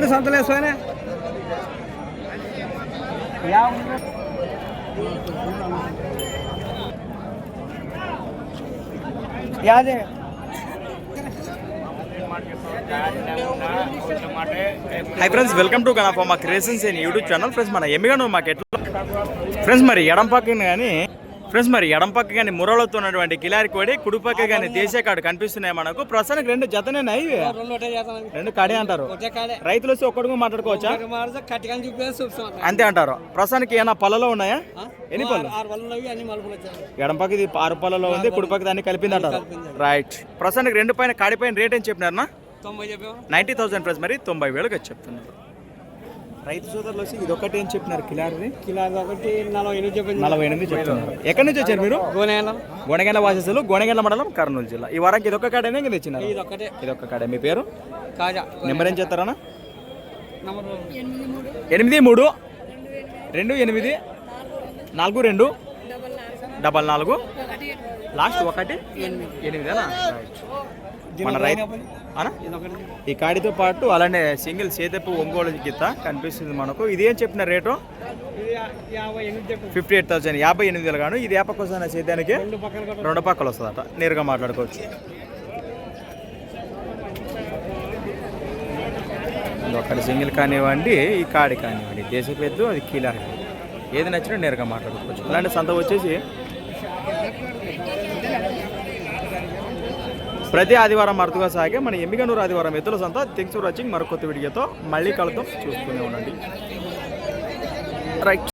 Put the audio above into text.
ಮಾಡಿ ಸಂತಲೇ ಸೋನೆ ಯಾವ್ದೇ hi friends welcome to గణప మా creations in YouTube channel friends మన ఎమ్మిగాను మాకు ఎట్లా ఫ్రెండ్స్ మరి ఎడం పక్కన కానీ ఫ్రెండ్స్ మరి ఎడం పక్క కానీ మురళతో ఉన్నటువంటి కిలారి కోడి కుడి పక్క కానీ దేశీయ కాడు కనిపిస్తున్నాయి మనకు. ప్రస్తుతానికి రెండు జతనే ఇవి? రెండు కాడే అంటారు. రైతులు వచ్చి ఒక్కడికి మాట్లాడుకోవచ్చా? అంతే అంటారు. ప్రస్తుతానికి ఏమైనా పళ్ళలో ఉన్నాయా? ఎన్ని పళ్ళు? ఎడం పక్క ఇది ఆరు పళ్ళలో ఉంది కుడి పక్క దాన్ని కలిపింది అంటారు. రైట్ ప్రస్తుతానికి రెండు పైన కాడి పైన రేట్ ఏం చెప్పినారనా తొంభై చెప్పాము నైంటీ థౌసండ్ ప్రైస్ మరి తొంభై వేలుగా చెప్తున్నారు. రైతు సోదరులు వచ్చి ఇది ఒకటి ఏం చెప్పినారు? కిలారిది కిలో ఒకటి నలభై ఎనిమిది చెప్పింది నలభై ఎనిమిది చెప్తున్నారు ఎక్కడి నుంచి వచ్చారు మీరు? గోనెల గొనగెల వాసస్సులు గొనగెల మండలం కర్నూలు జిల్లా. ఈ వారానికి ఇదొక కాడనే ఇంకా తెచ్చినారు ఇది ఒక్కటే ఇదొక కాడే. మీ పేరు? కాజా. నెంబర్ ఏం నంబర్ ఎనిమిది మూడు. రెండు ఎనిమిది. నాలుగు రెండు. డబల్ నాలుగు. లాస్ట్ ఒకటి? ఎనిమిదేనా? మన రైతు అనా? ఇది ఒకటి ఈ కాడితో పాటు అలానే సింగిల్ సేదపు ఒంగోలు గీత కనిపిస్తుంది మనకు. ఇది ఏం చెప్పిన రేటు? యాభై ఫిఫ్టీ ఎయిట్ థౌసండ్. యాభై ఎనిమిది వేలు గాను. ఇది ఏపకు వస్తుంది సేద్యానికి? రెండు పక్కలు వస్తుందట. నేరుగా మాట్లాడుకోవచ్చు. ఒకటి సింగిల్ కానివ్వండి ఈ కాడి కానివ్వండి. దేశ పెద్ద అది కీలర్. ఏది నచ్చినా నేరుగా మాట్లాడుకోవచ్చు. ఇలాంటి సంత వచ్చేసి ప్రతి ఆదివారం మరుతుగా సాగే మన ఎమ్మిగనూరు ఆదివారం ఎత్తుల సంత థింగ్స్ వాచింగ్ మరొక వీడియోతో మళ్ళీ కలుద్దాం. చూస్తూనే ఉండండి. రైట్.